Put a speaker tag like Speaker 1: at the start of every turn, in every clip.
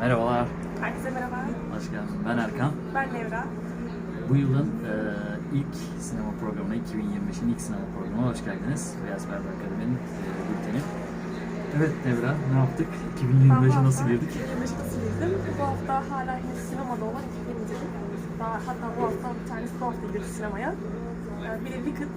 Speaker 1: Merhabalar,
Speaker 2: Herkese merhaba.
Speaker 1: hoş geldin. Ben Erkan.
Speaker 2: Ben Nevra.
Speaker 1: Bu yılın e, ilk sinema programına, 2025'in ilk sinema programına hoş geldiniz. Beyaz Perde Akademi'nin e, bülteni. Evet Nevra, ne yaptık?
Speaker 2: Ben
Speaker 1: 2025'e
Speaker 2: bu
Speaker 1: nasıl girdik?
Speaker 2: 25 nasıl girdim? Bu hafta hala henüz sinemada olan iki film izledim. Daha, hatta bu hafta bir tanesi bu hafta girdi sinemaya. Ee, Biri Wicked.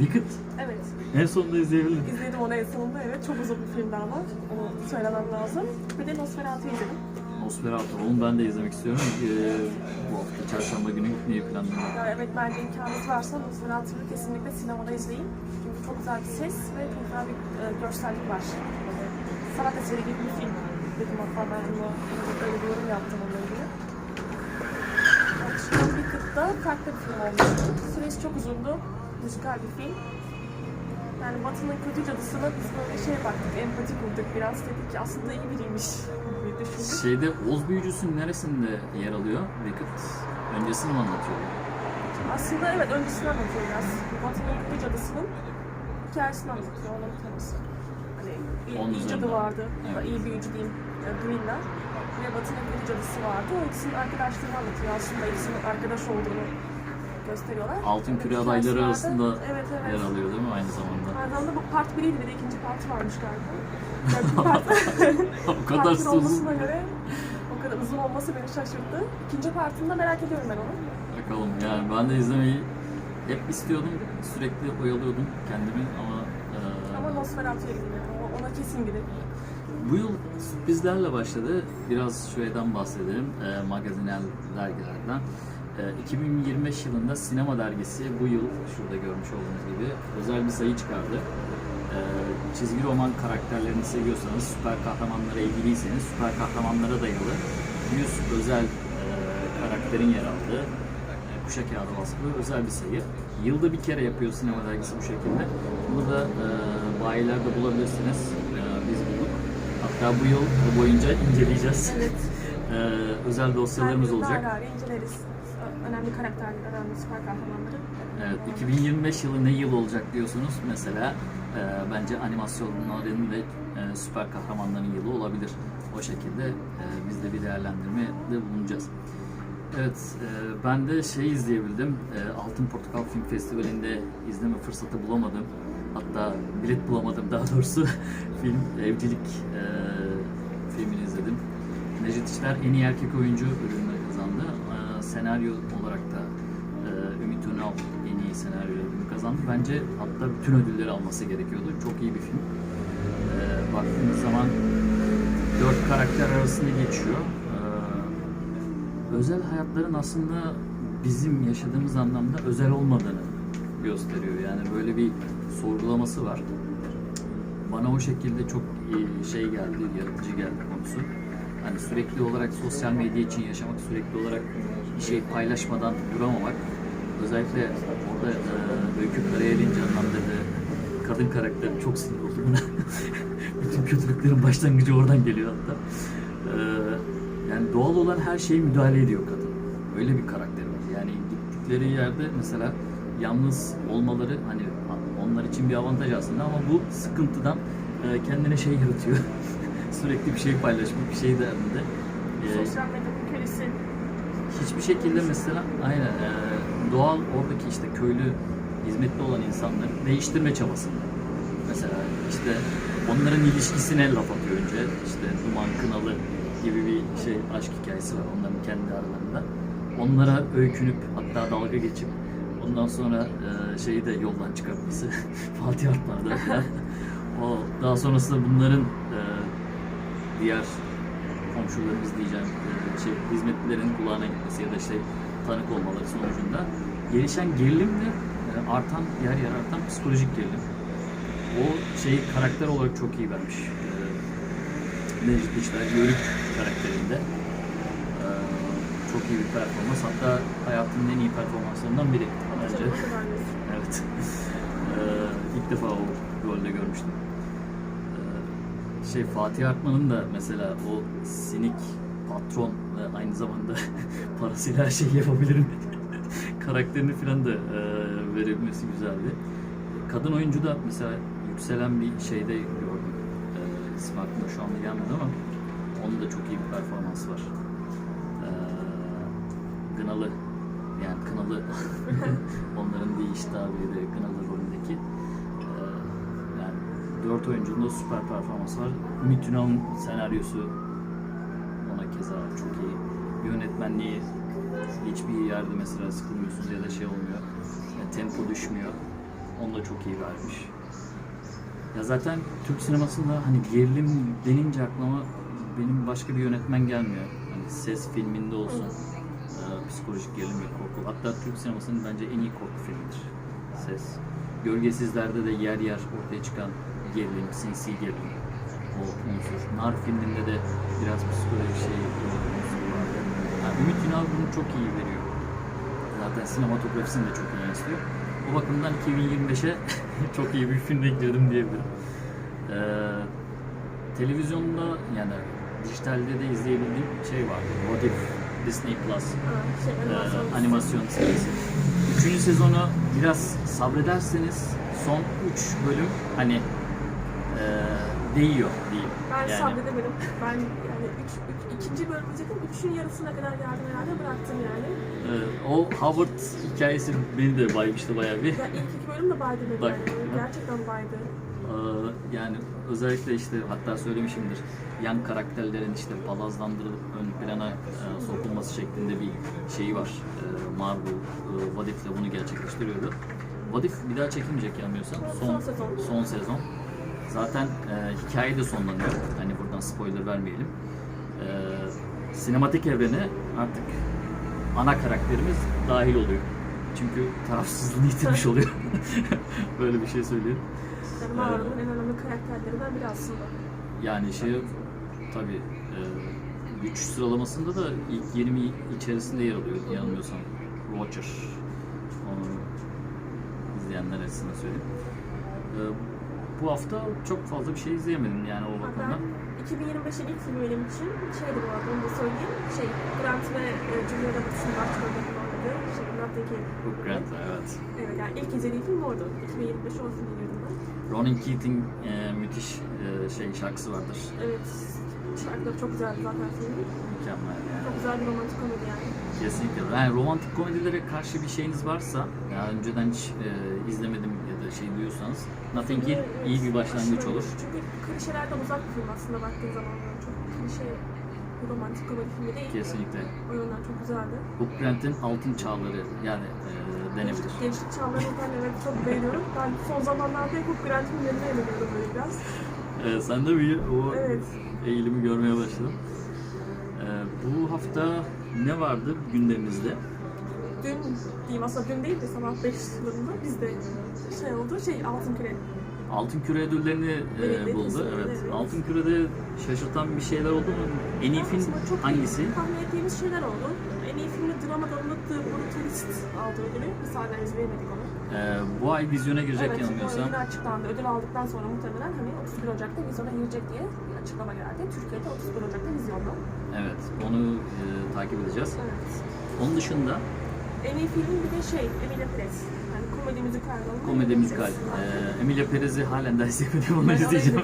Speaker 1: Wicked.
Speaker 2: Evet.
Speaker 1: En sonunda izleyebildim.
Speaker 2: izledim onu en sonunda. Evet. Çok uzun bir filmdi ama. Onu söylemem lazım. Bir de Nosferatu izledim.
Speaker 1: Nosferatu, onu ben de izlemek istiyorum. E, bu hafta çarşamba günü gitmeyi planlıyorum.
Speaker 2: Yani evet bence imkanınız varsa Nosferatu'yu kesinlikle sinemada izleyin. Çünkü çok güzel bir ses ve çok güzel bir e, görsellik var. Böyle sanat eseri gibi bir film dedim hatta ben onu öyle bir yorum yaptım onunla ilgili. Akşam bir kıtta farklı bir film olmuştu. Süresi çok uzundu. Müzikal bir film. Yani Batı'nın kötü cadısına biz böyle şey baktık, empati kurduk biraz. Dedik ki aslında iyi biriymiş gibi düşündük.
Speaker 1: Şeyde Oz Büyücüsü'nün neresinde yer alıyor Wicked? Öncesini mi anlatıyor?
Speaker 2: Aslında evet öncesini anlatıyor biraz. Batı'nın kötü cadısının hikayesini anlatıyor, onun teması. Hani
Speaker 1: Onun
Speaker 2: iyi cadı vardı,
Speaker 1: Evet.
Speaker 2: iyi büyücü diyeyim, Dwynna. Ve Batı'nın kötü cadısı vardı. O ikisinin arkadaşlığını anlatıyor. Aslında ikisinin arkadaş olduğunu gösteriyorlar.
Speaker 1: Altın Küre
Speaker 2: Evet,
Speaker 1: adayları arasında
Speaker 2: evet, evet.
Speaker 1: yer alıyor değil mi aynı zamanda?
Speaker 2: Aynı zamanda bu part 1'iydi bir de ikinci part varmış galiba. Yani part,
Speaker 1: o kadar
Speaker 2: part olmasına göre o kadar uzun olması beni şaşırttı. İkinci partını da merak ediyorum ben onu.
Speaker 1: Bakalım yani ben de izlemeyi hep istiyordum. Sürekli oyalıyordum kendimi ama e,
Speaker 2: Ama Nosferatu'ya gidin. O- Ona kesin gidin.
Speaker 1: bu yıl sürprizlerle başladı. Biraz şöyleden bahsedelim. E, magazinel dergilerden. E, 2025 yılında Sinema Dergisi bu yıl şurada görmüş olduğunuz gibi özel bir sayı çıkardı. E, çizgi roman karakterlerini seviyorsanız, süper kahramanlara ilgiliyseniz süper kahramanlara dayalı 100 özel e, karakterin yer aldığı e, kuşak kağıdı baskılı özel bir sayı. Yılda bir kere yapıyor sinema dergisi bu şekilde. Bunu da e, bayilerde bulabilirsiniz. E, biz bulduk. Hatta bu yıl boyunca inceleyeceğiz.
Speaker 2: Evet.
Speaker 1: E, özel dosyalarımız olacak.
Speaker 2: Her inceleriz. Önemli karakterleri, önemli süper kahramanları.
Speaker 1: Evet, 2025 yılı ne yıl olacak diyorsunuz mesela e, bence animasyonların ve e, süper kahramanların yılı olabilir. O şekilde e, biz de bir değerlendirme de bulunacağız. Evet, e, ben de şey izleyebildim. E, Altın Portakal Film Festivali'nde izleme fırsatı bulamadım. Hatta bilet bulamadım daha doğrusu. Film Evcilik e, filmini izledim. Necdet İşler en iyi erkek oyuncu ödülünü senaryo olarak da e, Ümit Önal en iyi senaryo ödülünü kazandı. Bence hatta bütün ödülleri alması gerekiyordu. Çok iyi bir film. E, baktığımız zaman dört karakter arasında geçiyor. E, özel hayatların aslında bizim yaşadığımız anlamda özel olmadığını gösteriyor. Yani böyle bir sorgulaması var. Bana o şekilde çok şey geldi, yaratıcı geldi konusu. Hani sürekli olarak sosyal medya için yaşamak, sürekli olarak bir şey paylaşmadan duramamak. Özellikle orada e, Öykü Karayel'in canlandırdığı kadın karakteri çok sinir oldu buna. Bütün kötülüklerin başlangıcı oradan geliyor hatta. E, yani doğal olan her şeye müdahale ediyor kadın. Öyle bir karakteri var. Yani gittikleri yerde mesela yalnız olmaları hani onlar için bir avantaj aslında ama bu sıkıntıdan e, kendine şey yaratıyor. Sürekli bir şey paylaşmak, bir şey derdinde. E,
Speaker 2: Sosyal kölesi.
Speaker 1: Hiçbir şekilde mesela aynen e, doğal oradaki işte köylü hizmetli olan insanları değiştirme çabasında. Mesela işte onların ilişkisine laf atıyor önce. İşte Duman Kınalı gibi bir şey aşk hikayesi var onların kendi aralarında. Onlara öykünüp hatta dalga geçip ondan sonra e, şeyi de yoldan çıkartması Fatih Artlar'da o daha sonrasında bunların e, diğer komşularımız diyeceğim e, şey hizmetlilerin kulağına gitmesi ya da işte tanık olmaları sonucunda gelişen gerilimle e, artan yer yer artan psikolojik gerilim. O şeyi karakter olarak çok iyi vermiş. E, Necdet İşler Yörük karakterinde. Çok iyi bir performans. Hatta hayatımın en iyi performanslarından biri bence. Evet. İlk defa o rolde görmüştüm şey Fatih Akman'ın da mesela o sinik patron ve aynı zamanda parasıyla her şeyi yapabilirim karakterini falan da e, verebilmesi güzeldi. Kadın oyuncu da mesela yükselen bir şeyde gördüm. E, ismi aklıma şu anda gelmedi ama onun da çok iyi bir performans var. E, Gınalı yani Kınalı onların değiş tabiriyle Kınalı rolündeki 4 oyuncunun da süper performans var. Ümit Ünal'ın senaryosu ona keza çok iyi. Yönetmenliği hiçbir yerde mesela sıkılmıyorsunuz ya da şey olmuyor. Yani tempo düşmüyor. Onu da çok iyi vermiş. Ya zaten Türk sinemasında hani gerilim denince aklıma benim başka bir yönetmen gelmiyor. Hani ses filminde olsun, e, psikolojik gerilim ve korku. Hatta Türk sinemasının bence en iyi korku filmidir. Ses. Gölgesizlerde de yer yer ortaya çıkan gerilim, sinsi gerilim. O unsur. Nar filminde de biraz psikolojik şey unsur vardı. Yani Ümit Ünal bunu çok iyi veriyor. Zaten sinematografisini de çok iyi yansıtıyor. O bakımdan 2025'e çok iyi bir film bekliyordum diyebilirim. Ee, televizyonda yani dijitalde de izleyebildiğim şey var. What If Disney Plus
Speaker 2: şey,
Speaker 1: e,
Speaker 2: animasyon.
Speaker 1: animasyon serisi. Üçüncü sezonu biraz sabrederseniz son 3 bölüm hani e, değiyor diyeyim.
Speaker 2: Ben
Speaker 1: yani,
Speaker 2: sabredemedim. Ben yani üç, üç, ikinci bölüm izledim. Üçün yarısına kadar geldim herhalde bıraktım yani.
Speaker 1: e, o Howard hikayesi beni de baymıştı bayağı bir.
Speaker 2: Ya ilk iki bölüm de baydı beni
Speaker 1: Bak.
Speaker 2: yani. Gerçekten baydı.
Speaker 1: Ee, yani özellikle işte hatta söylemişimdir yan karakterlerin işte palazlandırılıp ön plana e, sokulması şeklinde bir şeyi var. E, Marvel e, What If'le bunu gerçekleştiriyordu. What If bir daha çekilmeyecek yanılmıyorsam.
Speaker 2: Son
Speaker 1: Son,
Speaker 2: sezon.
Speaker 1: son sezon. Zaten e, hikaye de sonlanıyor. Hani buradan spoiler vermeyelim. E, sinematik evrene artık ana karakterimiz dahil oluyor. Çünkü tarafsızlığını yitirmiş oluyor. Böyle bir şey söyleyeyim.
Speaker 2: Yani Marvel'ın en önemli karakterlerinden biri aslında.
Speaker 1: Yani şey tabi güç sıralamasında da ilk 20 içerisinde yer alıyor yanılmıyorsam. Roger. Onu izleyenler açısından söyleyeyim. E, bu hafta çok fazla bir şey izleyemedim yani o
Speaker 2: Ben
Speaker 1: bakımdan.
Speaker 2: 2025'in ilk filmi benim için şeydi bu arada onu da söyleyeyim. Şey, Grant ve e, Julia Roberts'ın başrolünde oynadığı şey, Grant'taki
Speaker 1: Hugh Grant evet.
Speaker 2: Evet yani ilk izlediğim film oydu. 2025 o filmi izledim ben.
Speaker 1: Ronan Keating e, müthiş e, şey şarkısı vardır.
Speaker 2: Evet. Şarkıları çok güzeldi zaten filmin.
Speaker 1: Mükemmel yani.
Speaker 2: Çok güzel bir romantik komedi yani.
Speaker 1: Kesinlikle. Yani romantik komedilere karşı bir şeyiniz varsa, ya önceden hiç e, izlemedim şey duyuyorsanız, Nothing Hill iyi bir başlangıç olur.
Speaker 2: Çünkü klişelerden uzak bir film aslında baktığın zaman. Çok klişe romantik komedi filmi değil.
Speaker 1: Kesinlikle.
Speaker 2: O yönden çok güzeldi.
Speaker 1: Hugh Grant'in altın çağları yani e, denebilir.
Speaker 2: Gençlik çağlarını ben evet çok beğeniyorum. Ben son zamanlarda hep Hugh Grant'in yerine eğleniyorum böyle biraz.
Speaker 1: E, sen de bir o
Speaker 2: Evet.
Speaker 1: eğilimi görmeye başladın. E, bu hafta ne vardı gündemimizde?
Speaker 2: Dün diyeyim aslında dün değil de sabah 5 yılında bizde şey oldu şey altın küre.
Speaker 1: Altın Küre ödüllerini e, buldu. Evet.
Speaker 2: evet.
Speaker 1: Altın Küre'de şaşırtan bir şeyler oldu mu? En iyi film hangisi?
Speaker 2: iyi tahmin ettiğimiz şeyler oldu. En iyi filmi drama dalında The Brutalist aldı ödülü. Biz hala biz vermedik onu.
Speaker 1: E, bu ay vizyona girecek
Speaker 2: evet,
Speaker 1: yanılmıyorsam.
Speaker 2: yeni açıklandı. Ödül aldıktan sonra muhtemelen hani 31 Ocak'ta vizyona girecek diye bir açıklama geldi. Türkiye'de 31 Ocak'ta vizyonda.
Speaker 1: Evet, onu e, takip edeceğiz.
Speaker 2: Evet.
Speaker 1: Onun dışında
Speaker 2: En iyi film bir de şey, Emilia Perez. Yani komedi müzikal dalında.
Speaker 1: komedi müzikal.
Speaker 2: Perez.
Speaker 1: E, Emilia Perez'i halen daha izlemedim, onu izleyeceğim.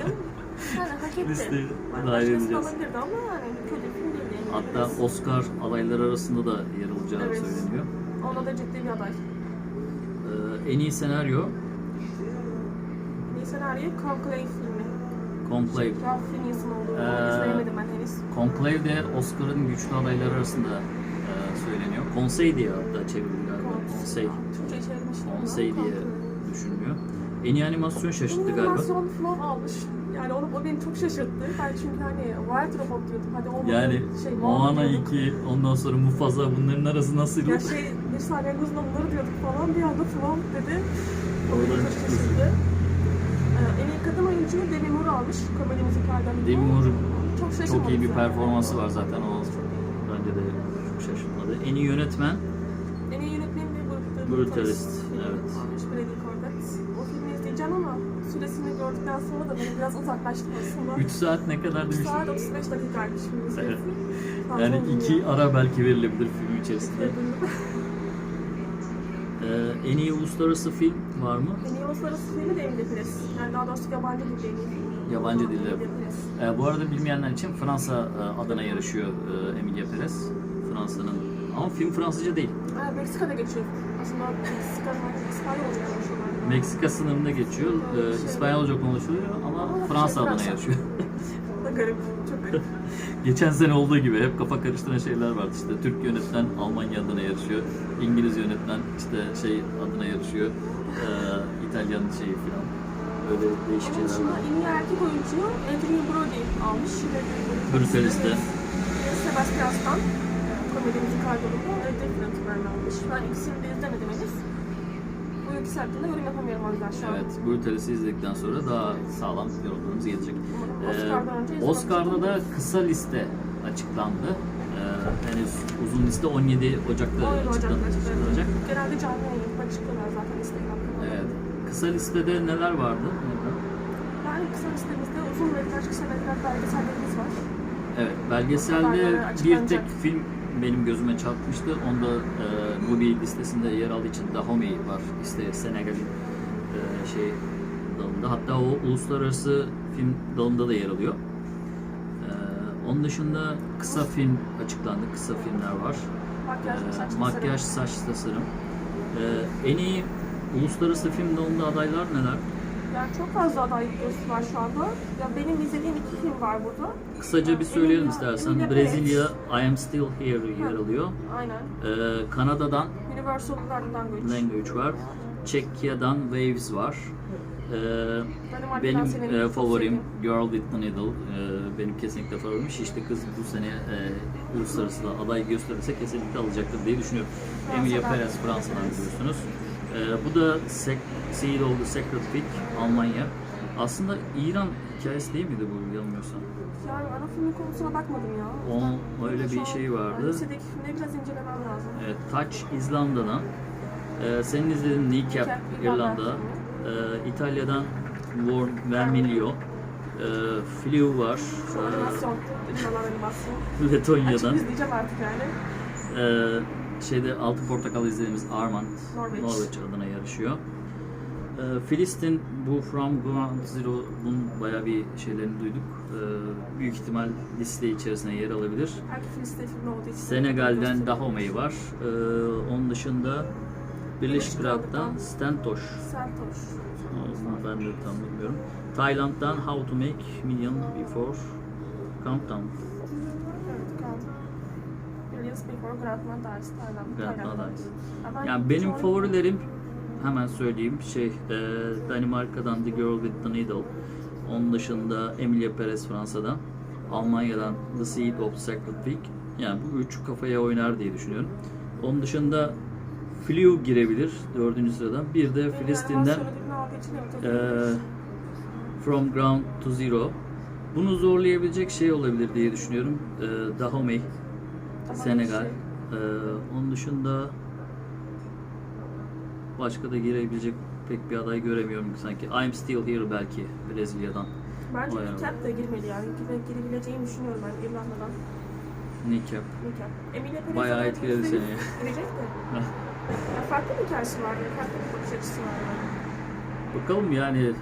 Speaker 2: Yani hak etti. Yani alabilirdi ama yani kötü film. Emilia
Speaker 1: Hatta
Speaker 2: Perez.
Speaker 1: Oscar adayları arasında da yer alacağı
Speaker 2: Evet.
Speaker 1: söyleniyor.
Speaker 2: Ona da ciddi bir aday.
Speaker 1: E, en iyi senaryo
Speaker 2: En iyi senaryo Conclave filmi.
Speaker 1: Conclave.
Speaker 2: Ralph Fiennes'in olduğu.
Speaker 1: Ee,
Speaker 2: izleyemedim ben henüz.
Speaker 1: Conclave de Oscar'ın güçlü adayları arasında. Konsey diye hatta çevrildi galiba. Konsey. Konsey diye düşünülüyor. En iyi animasyon şaşırttı galiba.
Speaker 2: animasyon flow almış. Yani onu, o beni çok şaşırttı. Ben çünkü hani Wild Robot diyordum. Hadi olmadı.
Speaker 1: Yani
Speaker 2: şey,
Speaker 1: Moana
Speaker 2: diyorduk.
Speaker 1: 2, ondan sonra Mufasa bunların arası nasıl?
Speaker 2: Ya şey bir saniye kızla bunları diyorduk falan bir anda flow dedi. O beni çok şaşırttı. Ee, en iyi kadın oyuncu Demi Moore almış. Komedi müzikalden.
Speaker 1: Demi Moore
Speaker 2: çok,
Speaker 1: Çok iyi bir performansı var zaten o bence de çok şaşırtmadı. En iyi yönetmen
Speaker 2: En iyi yönetmeni de Brutalist.
Speaker 1: Brutalist, evet.
Speaker 2: Almış Bradley Corbett. O filmi izleyeceğim ama süresini gördükten sonra da beni biraz uzaklaştım aslında.
Speaker 1: 3 saat ne kadar
Speaker 2: 3
Speaker 1: demiştim.
Speaker 2: saat 35 dakikaymış filmin süresi.
Speaker 1: Evet.
Speaker 2: Fazla
Speaker 1: Yani
Speaker 2: olmuyor.
Speaker 1: iki ara belki verilebilir film içerisinde. Ee, en iyi uluslararası film var mı?
Speaker 2: En iyi uluslararası filmi de Emily Perez. Yani daha doğrusu yabancı dilde en iyi film.
Speaker 1: Yabancı dilde.
Speaker 2: Emily.
Speaker 1: Ee, bu arada bilmeyenler için Fransa e, adına yarışıyor e, Emilia Perez. Fransa'nın Ama film Fransızca değil.
Speaker 2: Ha, Meksika'da geçiyor. Aslında Meksika'nın İspanyolca konuşuyorlar.
Speaker 1: Meksika sınırında geçiyor. Ee, İspanyolca konuşuluyor ama
Speaker 2: Ama
Speaker 1: Fransa
Speaker 2: şey,
Speaker 1: adına yaşıyor.
Speaker 2: Garip. Çok garip.
Speaker 1: Geçen sene olduğu gibi hep kafa karıştıran şeyler vardı. İşte Türk yönetmen Almanya adına yarışıyor. İngiliz yönetmen işte şey adına yarışıyor. Ee, İtalyan şeyi falan. Öyle değişik şeyler var.
Speaker 2: en iyi erkek oyuncuyu Adrian Brody almış.
Speaker 1: Brutalist'te.
Speaker 2: Sebastian Stan. Komedi müzikal bölümü. ve Different Man almış. Ben ikisini de izlemedim henüz. Bu ikisi hakkında yorum yapamıyorum o yüzden şu an.
Speaker 1: Evet, Brutalist'i izledikten sonra daha sağlam yorumlarımız gelecek.
Speaker 2: Umarım
Speaker 1: Ee,
Speaker 2: Oscar'dan önce izlemek
Speaker 1: Oscar'da da kısa liste açıklandı. Ee, henüz uzun liste 17 Ocak'ta
Speaker 2: 17 Ocak'ta
Speaker 1: açıklan-
Speaker 2: açıklanacak.
Speaker 1: açıklanacak.
Speaker 2: Genelde canlı yayında çıkıyorlar zaten Instagram kanalında.
Speaker 1: Evet. Kısa listede neler vardı?
Speaker 2: Yani kısa listemizde uzun metraj kısa metraj belgesellerimiz var.
Speaker 1: Evet, belgeselde
Speaker 2: Haberlere
Speaker 1: bir
Speaker 2: açıklanacak.
Speaker 1: tek film benim gözüme çarpmıştı. Onda e, Ruby listesinde yer aldığı için Dahomey var. İşte Senegal'in e, şey dalında. Hatta o uluslararası film dalında da yer alıyor. E, onun dışında kısa film açıklandı. Kısa filmler var.
Speaker 2: Makyaj
Speaker 1: E,
Speaker 2: saç
Speaker 1: makyaj, saç tasarım. E, en iyi uluslararası film dalında adaylar neler?
Speaker 2: Yani çok fazla aday gösterisi var şu anda. Ya benim izlediğim iki film var burada.
Speaker 1: Kısaca bir söyleyelim
Speaker 2: Emilia-
Speaker 1: istersen.
Speaker 2: Emilia
Speaker 1: Brezilya I Am Still Here yer alıyor.
Speaker 2: Aynen.
Speaker 1: E, Kanada'dan
Speaker 2: Universal'ın Language.
Speaker 1: Language var. Çekya'dan Waves var.
Speaker 2: Danimarka'dan
Speaker 1: benim e, favorim. Girl with the Needle. Ee, benim kesinlikle favorim. İşte kız bu sene e, uluslararası da aday gösterirse kesinlikle alacaktır diye düşünüyorum. Emilia Perez Fransa'dan biliyorsunuz. Ee, bu da Seal of the Sacred Pig Almanya. Aslında İran hikayesi değil miydi bu yanılmıyorsam?
Speaker 2: Yani ana filmin konusuna bakmadım ya. O
Speaker 1: Onun öyle bir şey vardı.
Speaker 2: Lisedeki filmleri biraz incelemem lazım.
Speaker 1: Evet, Touch İzlanda'dan. Ee, senin izlediğin Kneecap,
Speaker 2: İrlanda
Speaker 1: İrlanda. Ee, İtalya'dan War Vermiglio. Ee, Flew var.
Speaker 2: Şu animasyon.
Speaker 1: Ee, Letonya'dan.
Speaker 2: İzleyeceğim artık yani.
Speaker 1: Ee, şeyde Altı Portakal izlediğimiz Armand
Speaker 2: Norveç.
Speaker 1: Norveç adına yarışıyor. Ee, Filistin bu From Ground Zero'nun bayağı bir şeylerini duyduk. Ee, büyük ihtimal liste içerisine yer alabilir.
Speaker 2: Belki Filistin filmi olduğu için.
Speaker 1: Senegal'den
Speaker 2: gösteriyor.
Speaker 1: Dahomey var. Ee, onun dışında Birleşik Arap'tan Stentosh.
Speaker 2: Sertoş.
Speaker 1: Onu ben de tam bilmiyorum. Tayland'dan How to Make Million Before Countdown.
Speaker 2: Grandma ben
Speaker 1: Yani benim favorilerim hemen söyleyeyim şey e, Danimarka'dan The Girl with the Needle. Onun dışında Emilia Perez Fransa'dan. Almanya'dan The Seed of Sacred Pig. Yani bu üç kafaya oynar diye düşünüyorum. Onun dışında Flew girebilir dördüncü sıradan. Bir de Filistin'den
Speaker 2: ödülü
Speaker 1: From Ground to Zero. Bunu zorlayabilecek şey olabilir diye düşünüyorum. Ee, Dahomey, Senegal. Ee, onun dışında başka da girebilecek pek bir aday göremiyorum sanki. I'm Still Here belki Brezilya'dan.
Speaker 2: Bence. Kneecap de girmeli yani. Gire, girebileceğini düşünüyorum ben İrlanda'dan. Emilia Perez
Speaker 1: Bayağı etkiledi seni.
Speaker 2: Girecek de. Farklı bir hikayesi var. ya, Farklı bir bakış açısı var. Yani.
Speaker 1: Bakalım yani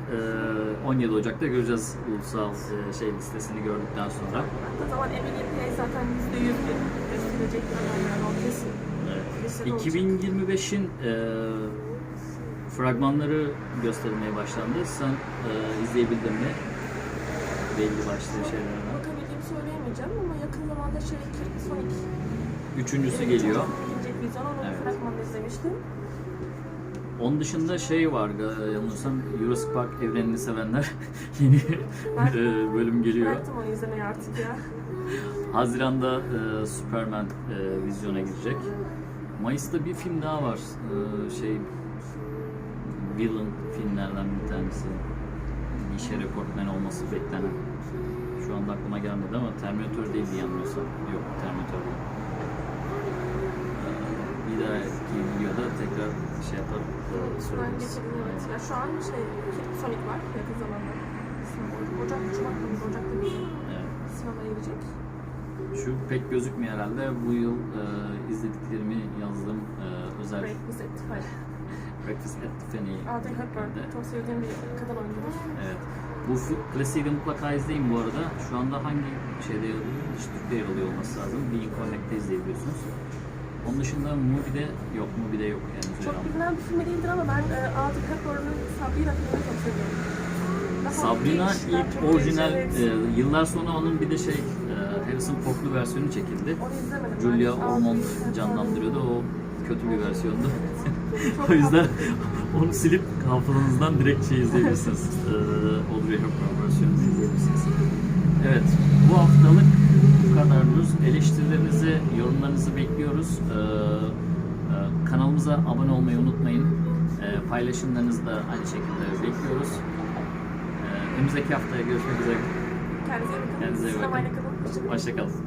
Speaker 1: e, 17 Ocak'ta göreceğiz ulusal e, şey listesini gördükten sonra.
Speaker 2: O zaman Emilia Perez zaten yüzde yüz bir gösterecek bir aday yani o kesin.
Speaker 1: Evet.
Speaker 2: Listede olacak.
Speaker 1: 2025'in e, fragmanları gösterilmeye başlandı. Sen e, izleyebildin mi? Belli başlı şeylerden.
Speaker 2: Bakabildiğimi söyleyemeyeceğim ama yakın zamanda şey Sonic.
Speaker 1: Üçüncüsü geliyor.
Speaker 2: İkinci vizyon onu
Speaker 1: Evet.
Speaker 2: fragmanda izlemiştim.
Speaker 1: Onun dışında şey var, ga- yanılmıyorsam Jurassic Park evrenini sevenler yeni e, bölüm geliyor.
Speaker 2: Bıraktım onu izlemeyi artık ya.
Speaker 1: Haziran'da e, Superman e, vizyona girecek. Mayıs'ta bir film daha var. E, şey villain filmlerden bir tanesi. Gişe rekortmen olması beklenen. Şu anda aklıma gelmedi ama Terminator değil diye yanılmıyorsam. Yok Terminator değil. Bir dahaki videoda tekrar şey yaparım. e,
Speaker 2: geçelim evet. Ya şu an şey Sonic var yakın zamanda. Ocak, Şubat mı? Ocak'ta bir
Speaker 1: Evet.
Speaker 2: sinemaya girecek.
Speaker 1: Şu pek gözükmüyor herhalde. Bu yıl e, izlediklerimi yazdım. E, özel
Speaker 2: Breakfast at Tiffany.
Speaker 1: Breakfast at Tiffany.
Speaker 2: Audrey Hepburn. Çok sevdiğim bir kadın oyuncudur.
Speaker 1: Evet. Bu klasiği de mutlaka izleyin bu arada. Şu anda hangi şeyde yer alıyor? Dış Türk'te yer alıyor olması lazım. Being Connect'te izleyebiliyorsunuz. Onun dışında Mubi'de yok, Mubi'de yok yani
Speaker 2: Çok
Speaker 1: Züleyha.
Speaker 2: bilinen bir film değildir ama ben e, Audrey Hepburn'un Sabrina filmini çok seviyorum. Daha
Speaker 1: Sabrina
Speaker 2: genç,
Speaker 1: ilk
Speaker 2: çok
Speaker 1: orijinal,
Speaker 2: genç,
Speaker 1: e, yıllar sonra onun bir de şey, e, Harrison Ford'lu versiyonu çekildi.
Speaker 2: Onu izlemedim.
Speaker 1: Julia
Speaker 2: ben.
Speaker 1: Ormond
Speaker 2: Hepburn.
Speaker 1: canlandırıyordu. O kötü bir versiyondu.
Speaker 2: Çok
Speaker 1: o yüzden onu silip hafızanızdan direkt şey izleyebilirsiniz. Ee, Audrey Hepburn versiyonunu izleyebilirsiniz. Evet, bu haftalık bu kadar düz. Eleştirilerinizi, yorumlarınızı bekliyoruz. Ee, e, kanalımıza abone olmayı unutmayın. Ee, paylaşımlarınızı da aynı şekilde bekliyoruz. Ee, önümüzdeki haftaya görüşmek üzere.
Speaker 2: Kendinize iyi bakın.
Speaker 1: Kendinize iyi bakın. Hoşçakalın.